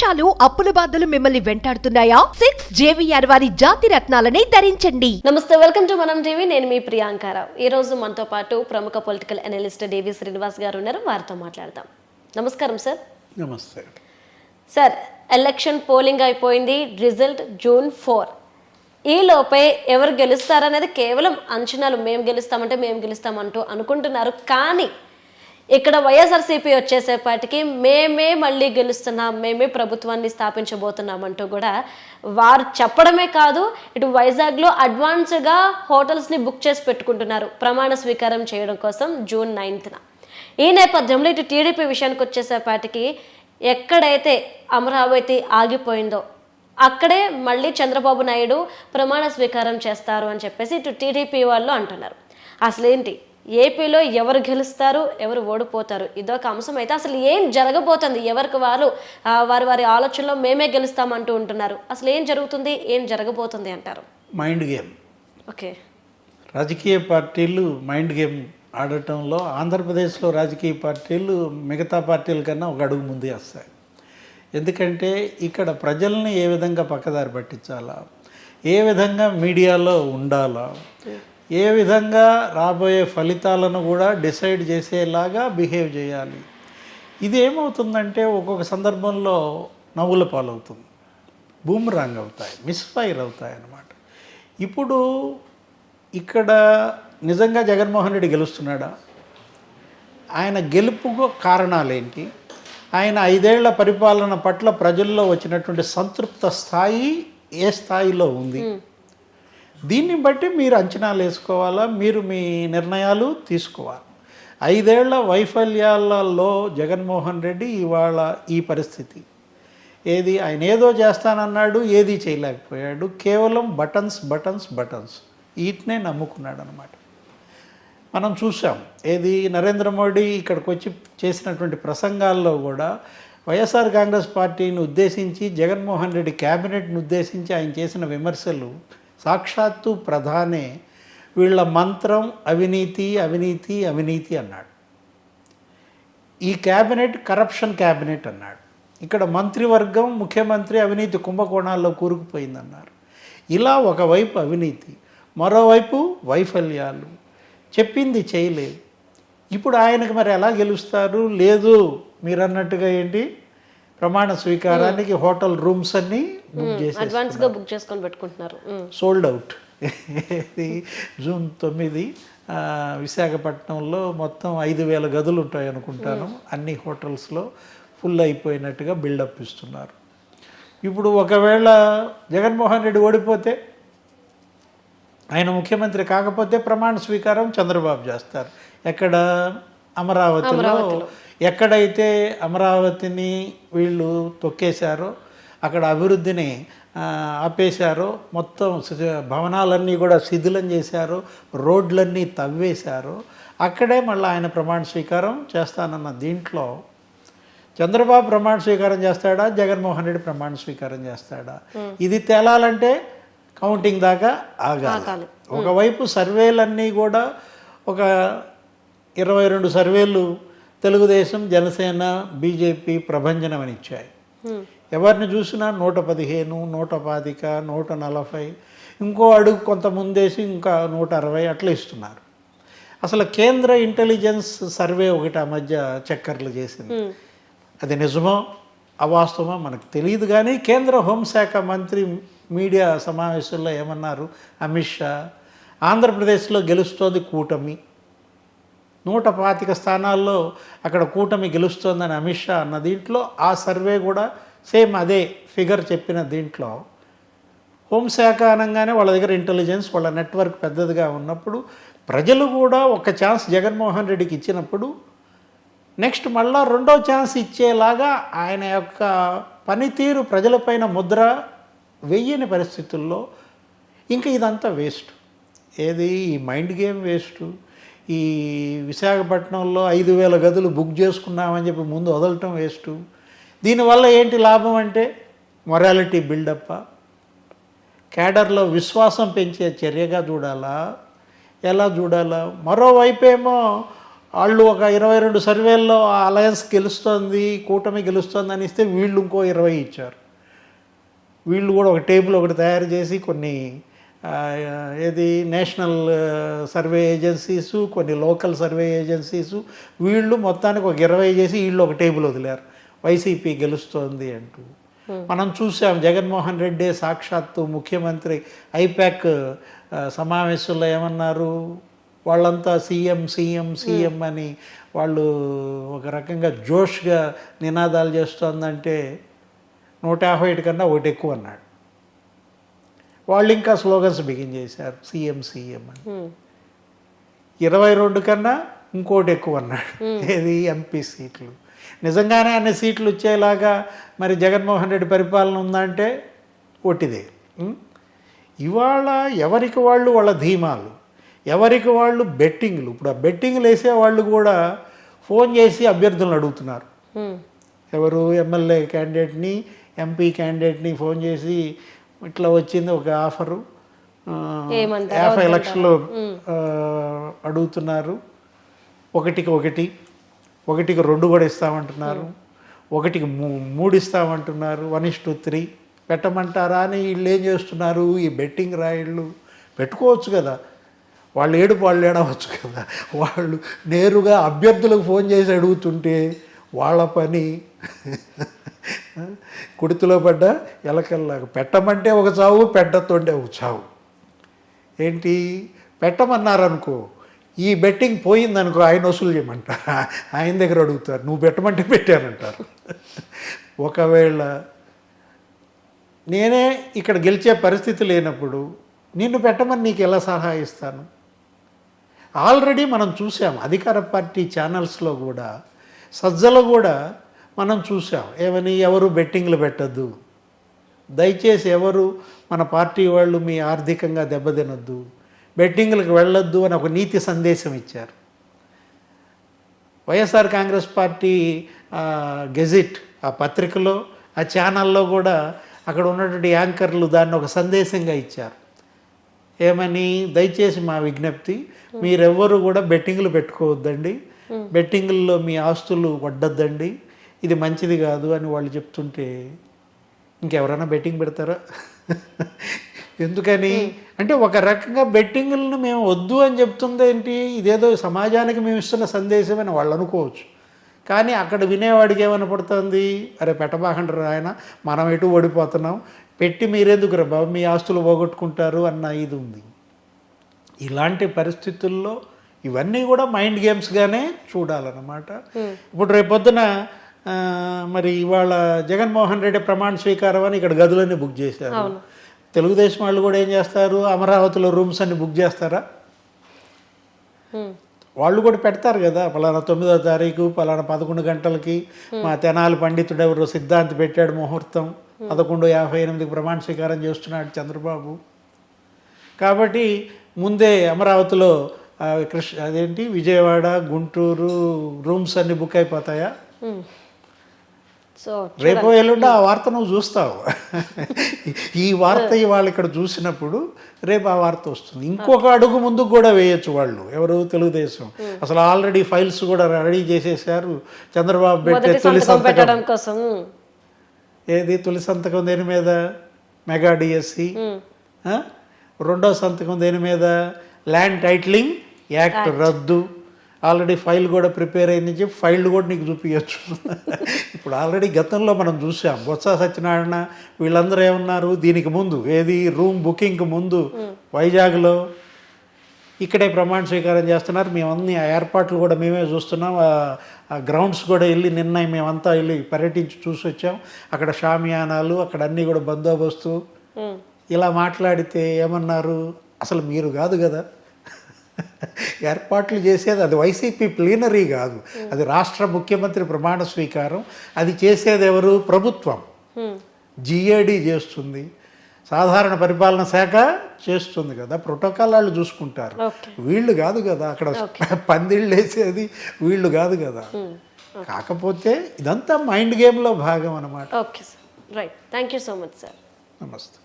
మోసాలు అప్పుల బాధలు మిమ్మల్ని వెంటాడుతున్నాయా? సిక్స్ జేవిఆర్ వారి జాతి రత్నాలని ధరించండి. నమస్తే వెల్కమ్ టు మనం టీవీ నేను మీ ప్రియాంకారావు ఈ రోజు మనతో పాటు ప్రముఖ పొలిటికల్ అనలిస్ట్ దేవి శ్రీనివాస్ గారు ఉన్నారు. వారితో మాట్లాడదాం. నమస్కారం సార్ నమస్తే. సార్ ఎలక్షన్ పోలింగ్ అయిపోయింది. రిజల్ట్ జూన్ ఫోర్ ఈ లోపే ఎవరు గెలుస్తారనేది కేవలం అంచనాలు. మేము గెలుస్తామంటే మేము గెలుస్తామంటూ అనుకుంటున్నారు. కానీ ఇక్కడ వైఎస్ఆర్సీపీ వచ్చేసేపాటికి మేమే మళ్ళీ గెలుస్తున్నాం మేమే ప్రభుత్వాన్ని స్థాపించబోతున్నామంటూ కూడా వారు చెప్పడమే కాదు ఇటు వైజాగ్లో అడ్వాన్స్గా హోటల్స్ని బుక్ చేసి పెట్టుకుంటున్నారు ప్రమాణ స్వీకారం చేయడం కోసం జూన్ నైన్త్న. ఈ నేపథ్యంలో ఇటు టీడీపీ విషయానికి వచ్చేసేపాటికి ఎక్కడైతే అమరావతి ఆగిపోయిందో అక్కడే మళ్ళీ చంద్రబాబు నాయుడు ప్రమాణ స్వీకారం చేస్తారు అని చెప్పేసి ఇటు టీడీపీ వాళ్ళు అంటున్నారు. అసలేంటి? ఏపీలో ఎవరు గెలుస్తారు ఎవరు ఓడిపోతారు? ఇదొక అంశం అయితే అసలు ఏం జరగబోతుంది? ఎవరికి వారు వారి వారి ఆలోచనలో మేమే గెలుస్తామంటూ ఉంటున్నారు. అసలు ఏం జరుగుతుంది ఏం జరగబోతుంది అంటారు? Mind game. ఓకే. రాజకీయ పార్టీలు మైండ్ గేమ్ ఆడటంలో ఆంధ్రప్రదేశ్లో రాజకీయ పార్టీలు మిగతా పార్టీల కన్నా ఒక అడుగు ముందే వస్తాయి. ఎందుకంటే ఇక్కడ ప్రజల్ని ఏ విధంగా పక్కదారి పట్టించాలా? ఏ విధంగా మీడియాలో ఉండాలా? ఏ విధంగా రాబోయే ఫలితాలను కూడా డిసైడ్ చేసేలాగా బిహేవ్ చేయాలి. ఇది ఏమవుతుందంటే ఒక్కొక్క సందర్భంలో నవ్వుల పాలవుతుంది. బూమ్రాంగ్ అవుతాయి మిస్ఫైర్ అవుతాయి అన్నమాట. ఇప్పుడు ఇక్కడ నిజంగా జగన్మోహన్ రెడ్డి గెలుస్తున్నాడా? ఆయన గెలుపుకు కారణాలేంటి? ఆయన ఐదేళ్ళ పరిపాలన పట్ల ప్రజల్లో వచ్చినటువంటి సంతృప్త స్థాయి ఏ స్థాయిలో ఉంది? దీన్ని బట్టి మీరు అంచనాలు వేసుకోవాలా? మీరు మీ నిర్ణయాలు తీసుకోవాలి. ఐదేళ్ళ వైఫల్యాలలో జగన్మోహన్ రెడ్డి ఇవాళ ఈ పరిస్థితి. ఏది ఆయన ఏదో చేస్తానన్నాడు ఏది చేయలేకపోయాడు. కేవలం బటన్స్ బటన్స్ బటన్స్. వీటినే నమ్ముకున్నాడు అనమాట మనం చూసాం ఏది నరేంద్ర మోడీ ఇక్కడికి వచ్చి చేసినటువంటి ప్రసంగాల్లో కూడా వైఎస్ఆర్ కాంగ్రెస్ పార్టీని ఉద్దేశించి జగన్మోహన్ రెడ్డి క్యాబినెట్ని ఉద్దేశించి ఆయన చేసిన విమర్శలు సాక్షాత్తు ప్రధానే వీళ్ళ మంత్రం అవినీతి అవినీతి అవినీతి అన్నాడు. ఈ క్యాబినెట్ కరప్షన్ క్యాబినెట్ అన్నాడు. ఇక్కడ మంత్రివర్గం ముఖ్యమంత్రి అవినీతి కుంభకోణాల్లో కూరుకుపోయిందన్నారు. ఇలా ఒకవైపు అవినీతి మరోవైపు వైఫల్యాలు. చెప్పింది చేయలేదు. ఇప్పుడు ఆయనకు మరి ఎలా గెలుస్తారు? లేదు. మీరు అన్నట్టుగా ఏంటి? ప్రమాణ స్వీకారానికి హోటల్ రూమ్స్ అన్నీ బుక్ చేసి అడ్వాన్స్గా బుక్ చేసుకొని పెట్టుకుంటున్నారు. సోల్డ్ అవుట్ ఇది జూన్ తొమ్మిది విశాఖపట్నంలో మొత్తం ఐదు వేల గదులు ఉంటాయి అనుకుంటాను అన్ని హోటల్స్లో ఫుల్ అయిపోయినట్టుగా బిల్డప్ ఇస్తున్నారు. ఇప్పుడు ఒకవేళ జగన్మోహన్ రెడ్డి ఓడిపోతే ఆయన ముఖ్యమంత్రి కాకపోతే ప్రమాణ స్వీకారం చంద్రబాబు చేస్తారు. ఎక్కడ? అమరావతిలో. ఎక్కడైతే అమరావతిని వీళ్ళు తొక్కేశారో అక్కడ అభివృద్ధిని ఆపేశారో మొత్తం భవనాలన్నీ కూడా శిథిలం చేశారో రోడ్లన్నీ తవ్వేశారో అక్కడే మళ్ళీ ఆయన ప్రమాణ స్వీకారం చేస్తానన్న దీంట్లో చంద్రబాబు ప్రమాణ స్వీకారం చేస్తాడా? జగన్మోహన్ రెడ్డి ప్రమాణ స్వీకారం చేస్తాడా? ఇది తేలాలంటే కౌంటింగ్ దాకా ఆగాలి. ఒకవైపు సర్వేలన్నీ కూడా ఒక ఇరవై రెండు సర్వేలు తెలుగుదేశం జనసేన బీజేపీ ప్రభంజనం అని ఇచ్చాయి ఎవరిని చూసినా నూట పదిహేను నూట పాతిక నూట నలభై ఇంకో అడుగు కొంత ముందేసి ఇంకా నూట అరవై అట్లా ఇస్తున్నారు. అసలు కేంద్ర ఇంటెలిజెన్స్ సర్వే ఒకటి ఆ మధ్య చక్కర్లు చేసింది. అది నిజమో అవాస్తవమో మనకు తెలియదు కానీ కేంద్ర హోంశాఖ మంత్రి మీడియా సమావేశంలో ఏమన్నారు? అమిత్ షా ఆంధ్రప్రదేశ్లో గెలుస్తోంది కూటమి. నూట పాతిక స్థానాల్లో అక్కడ కూటమి గెలుస్తోందని అమిత్ షా అన్న దీంట్లో ఆ సర్వే కూడా సేమ్ అదే ఫిగర్ చెప్పిన దీంట్లో. హోంశాఖ అనగానే వాళ్ళ దగ్గర ఇంటెలిజెన్స్ వాళ్ళ నెట్వర్క్ పెద్దదిగా ఉన్నప్పుడు ప్రజలు కూడా ఒక ఛాన్స్ జగన్మోహన్ రెడ్డికి ఇచ్చినప్పుడు నెక్స్ట్ మళ్ళా రెండో ఛాన్స్ ఇచ్చేలాగా ఆయన యొక్క పనితీరు ప్రజలపైన ముద్ర వెయ్యని పరిస్థితుల్లో ఇంకా ఇదంతా వేస్ట్ ఏది? ఈ మైండ్ గేమ్ వేస్ట్ ఈ విశాఖపట్నంలో ఐదు వేల గదులు బుక్ చేసుకున్నామని చెప్పి ముందు వదలటం వేస్ట్. దీనివల్ల ఏంటి లాభం అంటే మొరాలిటీ బిల్డప్. క్యాడర్లో విశ్వాసం పెంచే చర్యగా చూడాలా? ఎలా చూడాలా? మరోవైపేమో వాళ్ళు ఒక ఇరవై రెండు సర్వేల్లో ఆ అలయన్స్ గెలుస్తుంది కూటమి గెలుస్తుంది అని ఇస్తే వీళ్ళు ఇంకో ఇరవై ఇచ్చారు. వీళ్ళు కూడా ఒక టేబుల్ ఒకటి తయారు చేసి కొన్ని ఏది నేషనల్ సర్వే ఏజెన్సీసు కొన్ని లోకల్ సర్వే ఏజెన్సీసు వీళ్ళు మొత్తానికి ఒక ఇరవై చేసి వీళ్ళు ఒక టేబుల్ వదిలారు. వైసీపీ గెలుస్తోంది అంటూ. మనం చూసాం జగన్మోహన్ రెడ్డి సాక్షాత్తు ముఖ్యమంత్రి ఐపాక్ సమావేశంలో ఏమన్నారు? వాళ్ళంతా సీఎం సీఎం సీఎం అని వాళ్ళు ఒక రకంగా జోష్గా నినాదాలు చేస్తోందంటే నూట యాభై ఒకటి కన్నా ఒకటి ఎక్కువ అన్నాడు వాళ్ళు ఇంకా స్లోగన్స్ బిగిన్ చేశారు. సీఎం సీఎం అని. ఇరవై రెండు కన్నా ఇంకోటి ఎక్కువ అన్నాడు. ఏది? ఎంపీ సీట్లు. నిజంగానే అన్ని సీట్లు వచ్చేలాగా మరి జగన్మోహన్ రెడ్డి పరిపాలన ఉందంటే ఒట్టిదే? ఇవాళ ఎవరికి వాళ్ళు వాళ్ళ ధీమాలు? ఎవరికి వాళ్ళు బెట్టింగ్లు? ఇప్పుడు ఆ బెట్టింగ్లు వేసే వాళ్ళు కూడా ఫోన్ చేసి అభ్యర్థులను అడుగుతున్నారు. ఎవరు? ఎమ్మెల్యే క్యాండిడేట్ని ఎంపీ క్యాండిడేట్ని ఫోన్ చేసి ఇట్లా వచ్చింది ఒక ఆఫరు. యాభై లక్షలు అడుగుతున్నారు. ఒకటికి ఒకటి ఒకటికి రెండు కూడా ఇస్తామంటున్నారు. ఒకటికి మూ- మూడు ఇస్తామంటున్నారు. One is two three. పెట్టమంటారా అని వీళ్ళు ఏం చేస్తున్నారు? ఈ బెట్టింగ్ రాయిళ్ళు పెట్టుకోవచ్చు కదా. వాళ్ళు ఏడుపు వాళ్ళు ఏడవచ్చు కదా. వాళ్ళు నేరుగా అభ్యర్థులకు ఫోన్ చేసి అడుగుతుంటే వాళ్ళ పని కుడితిలో పడ్డ ఎలకల్లాగా పెట్టమంటే ఒక చావు పెట్టతుంటే ఒక చావు. ఏంటి? పెట్టమన్నారనుకో ఈ బెట్టింగ్ పోయిందనుకో ఆయన వసూలు చేయమంటారు ఆయన దగ్గర అడుగుతారు నువ్వు పెట్టమంటే పెట్టానంటారు. ఒకవేళ నేనే ఇక్కడ గెలిచే పరిస్థితి లేనప్పుడు నిన్ను పెట్టమని నీకు ఎలా సలహా ఇస్తాను? ఆల్రెడీ మనం చూసాం అధికార పార్టీ ఛానల్స్లో కూడా సజ్జలు కూడా మనం చూసాం ఏమని? ఎవరు బెట్టింగ్లు పెట్టద్దు. దయచేసి ఎవరు మన పార్టీ వాళ్ళు మీ ఆర్థికంగా దెబ్బతినొద్దు. బెట్టింగ్లకు వెళ్ళొద్దు అని ఒక నీతి సందేశం ఇచ్చారు. వైఎస్ఆర్ కాంగ్రెస్ పార్టీ గెజిట్ ఆ పత్రికలో ఆ ఛానల్లో కూడా అక్కడ ఉన్నటువంటి యాంకర్లు దాన్ని ఒక సందేశంగా ఇచ్చారు. ఏమని? దయచేసి మా విజ్ఞప్తి మీరెవ్వరు కూడా బెట్టింగ్లు పెట్టుకోవద్దండి. బెట్టింగుల్లో మీ ఆస్తులు వడ్డొద్దండి ఇది మంచిది కాదు అని వాళ్ళు చెప్తుంటే ఇంకెవరైనా బెట్టింగ్ పెడతారా? ఎందుకని? అంటే ఒక రకంగా బెట్టింగులను మేము వద్దు అని చెప్తుంది ఏంటి? ఇదేదో సమాజానికి మేము ఇస్తున్న సందేశం అని వాళ్ళు అనుకోవచ్చు. కానీ అక్కడ వినేవాడికి ఏమైనా పడుతుంది? అరే పెట్టబాకంటారు ఆయన మనం ఎటు ఓడిపోతున్నాం? పెట్టి మీరెందుకు రా బాబు? మీ ఆస్తులు పోగొట్టుకుంటారు అన్న ఇది ఉంది. ఇలాంటి పరిస్థితుల్లో ఇవన్నీ కూడా మైండ్ గేమ్స్గానే చూడాలన్నమాట. ఇప్పుడు రేపొద్దున మరి ఇవాళ జగన్మోహన్ రెడ్డి ప్రమాణ స్వీకారం అని ఇక్కడ గదులన్నీ బుక్ చేశారు. తెలుగుదేశం వాళ్ళు కూడా ఏం చేస్తారు? అమరావతిలో రూమ్స్ అన్ని బుక్ చేస్తారా. వాళ్ళు కూడా పెడతారు కదా పలానా తొమ్మిదో తారీఖు పలానా పదకొండు గంటలకి. మా తెనాలి పండితుడు ఎవరు సిద్ధాంతి పెట్టాడు ముహూర్తం. పదకొండు యాభై ఎనిమిదికి ప్రమాణ స్వీకారం చేస్తున్నాడు చంద్రబాబు. కాబట్టి ముందే అమరావతిలో కృష్ణ అదేంటి? విజయవాడ గుంటూరు రూమ్స్ అన్ని బుక్ అయిపోతాయా. సో రేపు ఎల్లుండి ఆ వార్త నువ్వు చూస్తావు. ఈ వార్త ఇవాళ ఇక్కడ చూసినప్పుడు రేపు ఆ వార్త వస్తుంది. ఇంకొక అడుగు ముందుకు కూడా వేయొచ్చు వాళ్ళు. ఎవరు తెలుగుదేశం? అసలు ఆల్రెడీ ఫైల్స్ కూడా రెడీ చేసేసారు చంద్రబాబు పెట్టే తొలి సంతకం కోసం. ఏది? తొలి సంతకం దేని మీద? మెగా డిఎస్సి రెండో సంతకం దేని మీద? ల్యాండ్ టైటిలింగ్ యాక్ట్ రద్దు. ఆల్రెడీ ఫైల్ కూడా ప్రిపేర్ అయింది చెప్పి ఫైల్ కూడా నీకు చూపించచ్చు ఇప్పుడు ఆల్రెడీ గతంలో మనం చూసాం. బొత్స సత్యనారాయణ వీళ్ళందరూ ఏమన్నారు? దీనికి ముందు ఏది? రూమ్ బుకింగ్కి ముందు వైజాగ్లో ఇక్కడే ప్రమాణ స్వీకారం చేస్తున్నారు. మేము అన్ని ఆ ఏర్పాట్లు కూడా మేమే చూస్తున్నాం. ఆ- గ్రౌండ్స్ కూడా వెళ్ళి నిన్న మేమంతా వెళ్ళి పర్యటించి చూసి వచ్చాం. అక్కడ షామియానాలు అక్కడ అన్నీ కూడా బందోబస్తు. ఇలా మాట్లాడితే ఏమన్నారు? అసలు మీరు కాదు కదా. ఏర్పాట్లు చేసేది అది వైసీపీ ప్లీనరీ కాదు. అది రాష్ట్ర ముఖ్యమంత్రి ప్రమాణ స్వీకారం. అది చేసేది ఎవరు? ప్రభుత్వం. జిఏడి చేస్తుంది. సాధారణ పరిపాలన శాఖ చేస్తుంది కదా. ప్రోటోకాల్ వాళ్ళు చూసుకుంటారు. వీళ్ళు కాదు కదా. అక్కడ పందిళ్ళు వేసేది వీళ్ళు కాదు కదా. కాకపోతే ఇదంతా మైండ్ గేమ్లో భాగం అన్నమాట. Okay sir. Right. Thank you so much sir. నమస్తే.